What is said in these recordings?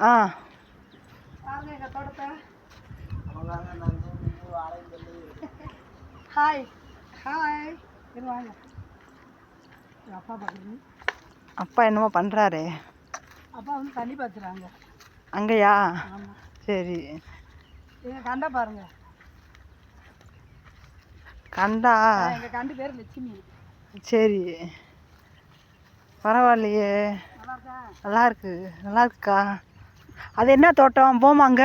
ஆ. Hi hi வாங்க. அப்பா அப்பா என்னமோ பண்ணுறாரு அப்பா வந்து தண்ணி பார்த்துறாங்க அங்கேயா? சரி. கண்டை பாருங்க. கண்டா? எங்கள் கண்டு பேர் லட்சுமி. சரி. பரவாயில்லையே. நல்லா இருக்கா? நல்லா இருக்கு. நல்லா இருக்குக்கா. அது என்ன தோட்டம்? போமாங்க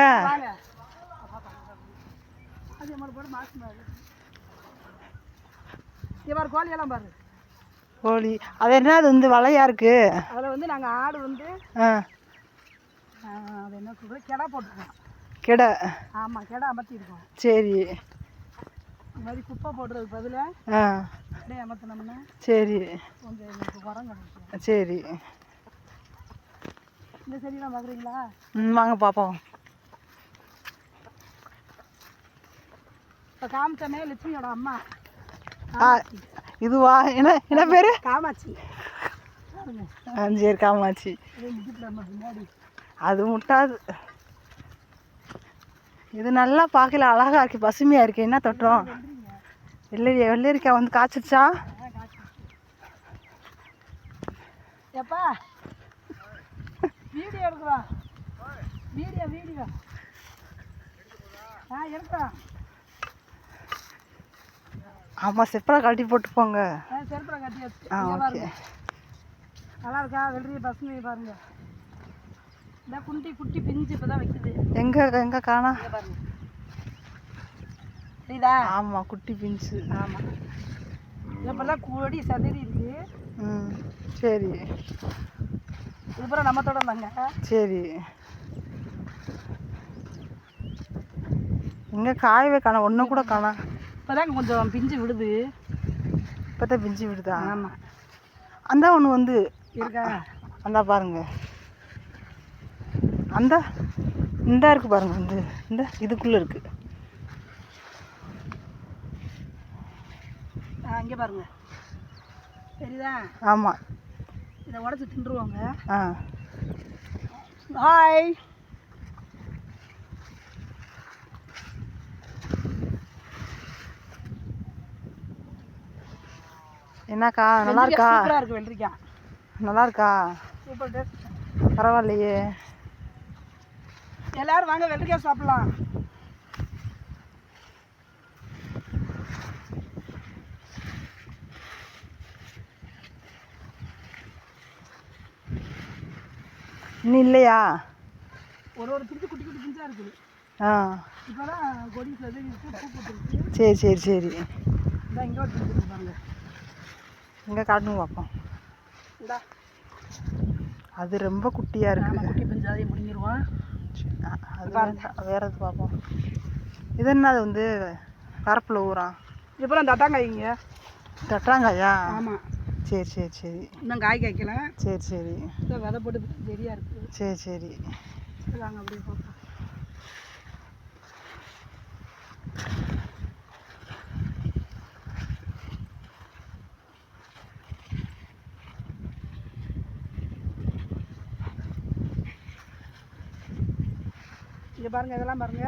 கோழியெல்லாம் பாரு. கோழி. அது என்ன அது வந்து வலையா இருக்கு? அதில் வந்து நாங்கள் ஆடு வந்து அது என்ன சொல்கிறது கெடா போட்டுருக்கோம். கிட. ஆமாம் கெடா அமர்த்திருக்கோம் சரி. இந்த மாதிரி குப்பை போடுறதுக்கு பதிலாக அப்படியே அமர்த்தினோம்னா சரி. கொஞ்சம் சரி. இந்த செடியெல்லாம் பார்க்குறீங்களா ம் வாங்க பார்ப்போம் இப்போ காமிச்சமே லட்சுமியோட அம்மா. ஆ இதுவா? என்ன என்ன பேர்? காமாட்சி. சரி பின்னாடி. அது முட்டாது. இது நல்லா பார்க்கல அழகா இருக்கு பசுமையா இருக்கு. என்ன தோட்டம் வெள்ளரி வெள்ளரிக்காய் வந்து காய்ச்சிருச்சா. எப்பா? வீடியோ எடுக்கிறோம் வீடியோ வீடியோ. ஆ எடுக்கிறோம் ஆமா செப்பரா கழட்டி போட்டு போங்க ஆ செருப்புல கட்டி ஆ ஓகே. நல்லா இருக்கா? வெள்ளரி பசுமை பாருங்க. இந்த குண்டி குட்டி பிஞ்சு இப்போ தான் வைக்குது. எங்க எங்க காணா? பாருங்க. சரிதா ஆமா குட்டி பிஞ்சு. ஆமாம் இப்போல்லாம் கொடி சதுரி இருக்கு. ம் சரி. இது பூரா நம்ம தோட்டம் தாங்க. சரி. எங்க காயவே காணோம் ஒன்று கூட காணோம் இப்போதாங்க கொஞ்சம் பிஞ்சு விடுது. இப்போதான் பிஞ்சு விடுதா? ஆமாம் அந்த ஒன்று வந்து. இருக்கா? அந்த பாருங்க. அந்த இந்த இருக்கு பாருங்க இந்த இந்த இதுக்குள்ள இருக்கு. ஆ இங்கே பாருங்க. சரிதா ஆமா. இதை உடச்சி தின்றுவாங்க. ஆ. ஹாய் என்னக்கா நல்லா இருக்கா சூப்பராக இருக்கு வெள்ளரிக்காய் நல்லா இருக்கா சூப்பர் டேஸ்ட். பரவாயில்லையே. எல்லாரும் வாங்க வெள்ளரிக்காய் சாப்பிடலாம். இன்னும் இல்லையா? ஒரு ஒரு பிஞ்சு குட்டி குட்டி பிஞ்சா இருக்குது. ஆ. இப்போதான் கொடி சரி சரி சரி இந்தா இங்கே ஒரு பிஞ்சு பாருங்க. இங்கே காட்டுங்க பார்ப்போம் இந்தா. அது ரொம்ப குட்டியா ஆமாம் இருக்கு குட்டி பிஞ்சு அதையும் முடிங்கிடுவோம் ஆ, அது. வேற எது பார்ப்போம் இது என்ன அது வந்து? கரப்பில் ஊறான் இப்போ தட்டாங்காய்ங்க தட்டாங்காயா ஆமாம் சரி சரி சரி. இன்னும் காய் காய்க்கலாம் சரி சரி. விதை போட்டு சரியாக இருக்குது சரி சரி. வாங்க அப்படியே பார்ப்போம் இங்கே பாருங்க இதெல்லாம் பாருங்க.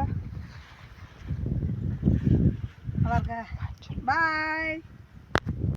நல்லா இருக்கா? பாய்